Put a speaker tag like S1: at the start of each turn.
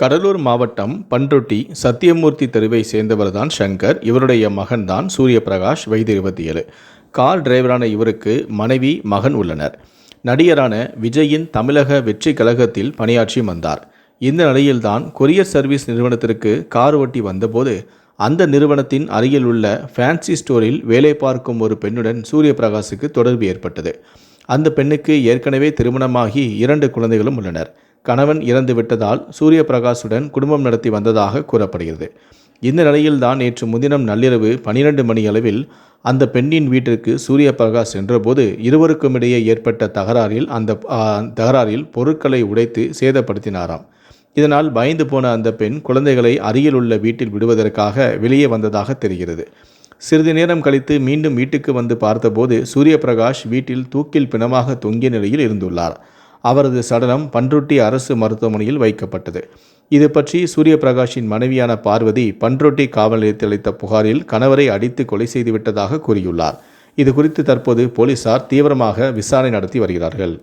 S1: கடலூர் மாவட்டம் பண்ருட்டி சத்தியமூர்த்தி தெருவை சேர்ந்தவர்தான் சங்கர். இவருடைய மகன்தான் சூரியபிரகாஷ் வயது இருபத்தி ஏழு கார் டிரைவரான இவருக்கு மனைவி மகன் உள்ளனர். நடிகரான விஜயின் தமிழக வெற்றி கழகத்தில் பணியாற்றி வந்தார். இந்த நிலையில்தான் கொரியர் சர்வீஸ் நிறுவனத்திற்கு கார் ஓட்டி வந்தபோது அந்த நிறுவனத்தின் அருகில் உள்ள ஃபேன்சி ஸ்டோரில் வேலை பார்க்கும் ஒரு பெண்ணுடன் சூரியபிரகாஷுக்கு தொடர்பு ஏற்பட்டது. அந்த பெண்ணுக்கு ஏற்கனவே திருமணமாகி இரண்டு குழந்தைகளும் உள்ளனர். கணவன் இறந்து விட்டதால் சூரிய சூரியபிரகாஷுடன் குடும்பம் நடத்தி வந்ததாக கூறப்படுகிறது. இந்த நிலையில்தான் நேற்று முன்தினம் நள்ளிரவு பனிரெண்டு மணி அளவில் அந்த பெண்ணின் வீட்டிற்கு சூரிய பிரகாஷ் சென்றபோது இருவருக்கும் இடையே ஏற்பட்ட தகராறில் அந்த தகராறில் பொருட்களை உடைத்து சேதப்படுத்தினாராம். இதனால் பயந்து போன அந்த பெண் குழந்தைகளை அருகில் உள்ள வீட்டில் விடுவதற்காக வெளியே வந்ததாக தெரிகிறது. சிறிது நேரம் கழித்து மீண்டும் வீட்டுக்கு வந்து பார்த்தபோது சூரியபிரகாஷ் வீட்டில் தூக்கில் பிணமாக தொங்கிய நிலையில் இருந்துள்ளார். அவரது சடலம் பன்ருட்டி அரசு மருத்துவமனையில் வைக்கப்பட்டது. இது பற்றி சூரியபிரகாஷின் மனைவியான பார்வதி பன்ருட்டி காவல் நிலையத்தில் அளித்த புகாரில் கணவரை அடித்து கொலை செய்துவிட்டதாக கூறியுள்ளார். இது குறித்து தற்போது போலீசார் தீவிரமாக விசாரணை நடத்தி வருகிறார்கள்.